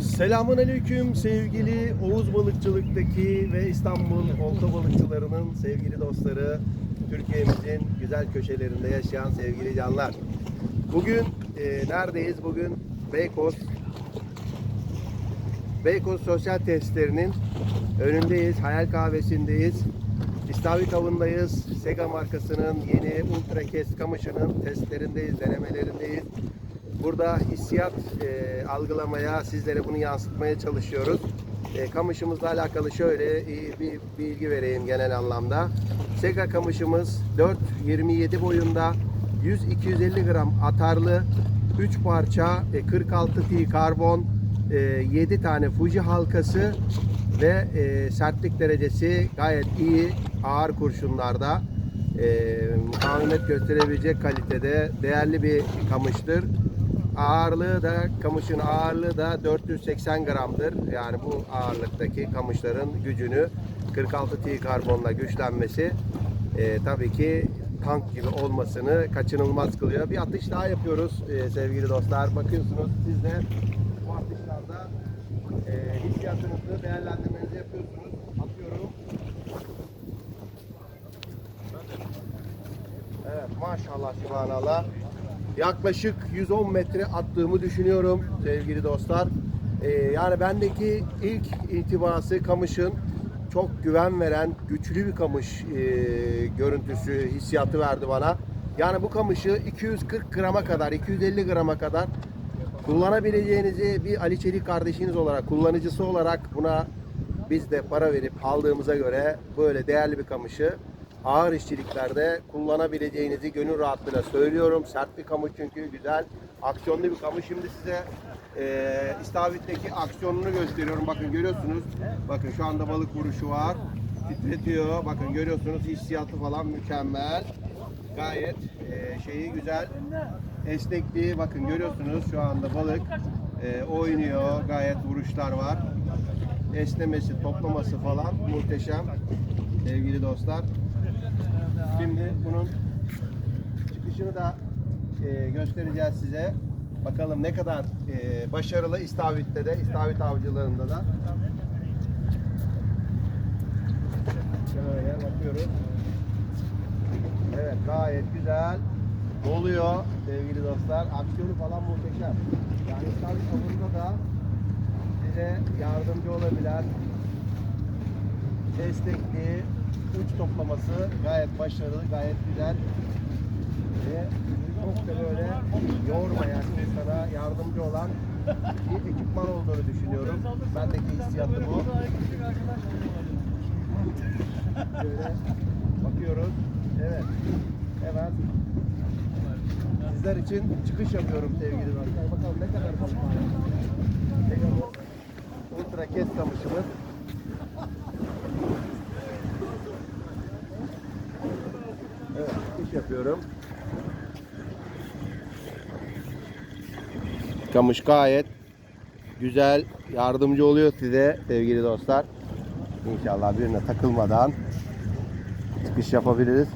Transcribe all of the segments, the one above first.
Selamun Aleyküm sevgili Oğuz Balıkçılık'taki ve İstanbul olta balıkçılarının sevgili dostları, Türkiye'mizin güzel köşelerinde yaşayan sevgili canlar. Bugün e, neredeyiz? Bugün Beykoz Beykoz Sosyal Testlerinin önündeyiz. Hayal Kahvesi'ndeyiz. İstavrit avındayız. Sega markasının yeni Ultra Kes kamışının testlerindeyiz, denemelerindeyiz. Burada hissiyat e, algılamaya, sizlere bunu yansıtmaya çalışıyoruz. E, kamışımızla alakalı şöyle e, bir bilgi vereyim genel anlamda. Sega kamışımız 4.27 boyunda 100-250 gram atarlı 3 parça e, 46 T karbon e, 7 tane Fuji halkası ve e, sertlik derecesi gayet iyi ağır kurşunlarda e, mukavemet gösterebilecek kalitede değerli bir kamıştır. Ağırlığı da kamışın ağırlığı da 480 gramdır. Yani bu ağırlıktaki kamışların gücünü 46 T karbonla güçlenmesi e, tabii ki tank gibi olmasını kaçınılmaz kılıyor. Bir atış daha yapıyoruz e, sevgili dostlar. Bakıyorsunuz siz de bu atışlarda e, hissiyatınızı değerlendirmenizi yapıyorsunuz. Atıyorum. Evet maşallah subhanallah. Yaklaşık 110 metre attığımı düşünüyorum sevgili dostlar. Ee, yani bendeki ilk intibası kamışın çok güven veren güçlü bir kamış e, görüntüsü hissiyatı verdi bana. Yani bu kamışı 240 grama kadar 250 grama kadar kullanabileceğinizi bir Ali Çelik kardeşiniz olarak kullanıcısı olarak buna biz de para verip aldığımıza göre böyle değerli bir kamışı ağır işçiliklerde kullanabileceğinizi gönül rahatlığıyla söylüyorum. Sert bir kamış çünkü güzel. Aksiyonlu bir kamış. Şimdi size e, istavritteki aksiyonunu gösteriyorum. Bakın görüyorsunuz. Bakın şu anda balık vuruşu var. Titretiyor. Bakın görüyorsunuz hissiyatı falan mükemmel. Gayet e, şeyi güzel. Esnekliği bakın görüyorsunuz şu anda balık e, oynuyor. Gayet vuruşlar var. Esnemesi, toplaması falan muhteşem. Sevgili dostlar. Şimdi bunun çıkışını da e, göstereceğiz size. Bakalım ne kadar e, başarılı istavritte de, istavrit avcılarında da. Şöyle bakıyoruz. Evet gayet güzel. Doluyor sevgili dostlar. Aksiyonu falan muhteşem. Yani istavrit avında da size yardımcı olabilen destekli uç toplaması gayet başarılı, gayet güzel böyle yormayan insana yardımcı olan bir ekipman olduğunu düşünüyorum. Bendeki hissiyatı bu. Şöyle bakıyoruz. Evet. Hemen sizler için çıkış yapıyorum sevgili dostlar. Bakalım ne kadar balık. Ultra kes kamışımız. Evet, iş yapıyorum. Kamış gayet güzel, yardımcı oluyor size sevgili dostlar. İnşallah birine takılmadan çıkış yapabiliriz.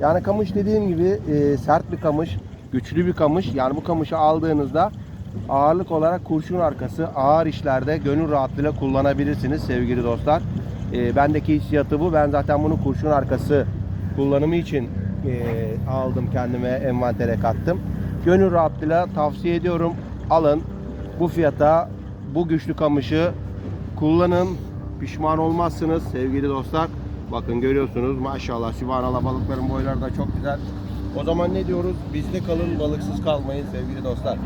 Yani kamış dediğim gibi e, sert bir kamış, güçlü bir kamış. Yani bu kamışı aldığınızda ağırlık olarak kurşun arkası ağır işlerde gönül rahatlığıyla kullanabilirsiniz sevgili dostlar. E, bendeki hissiyatı bu. Ben zaten bunu kurşun arkası kullanımı için e, aldım kendime envantere kattım. Gönül rahatlığıyla tavsiye ediyorum. Alın bu fiyata bu güçlü kamışı kullanın. Pişman olmazsınız sevgili dostlar. Bakın görüyorsunuz maşallah sübhanallah balıkların boyları da çok güzel. O zaman ne diyoruz? Bizde kalın balıksız kalmayın sevgili dostlar.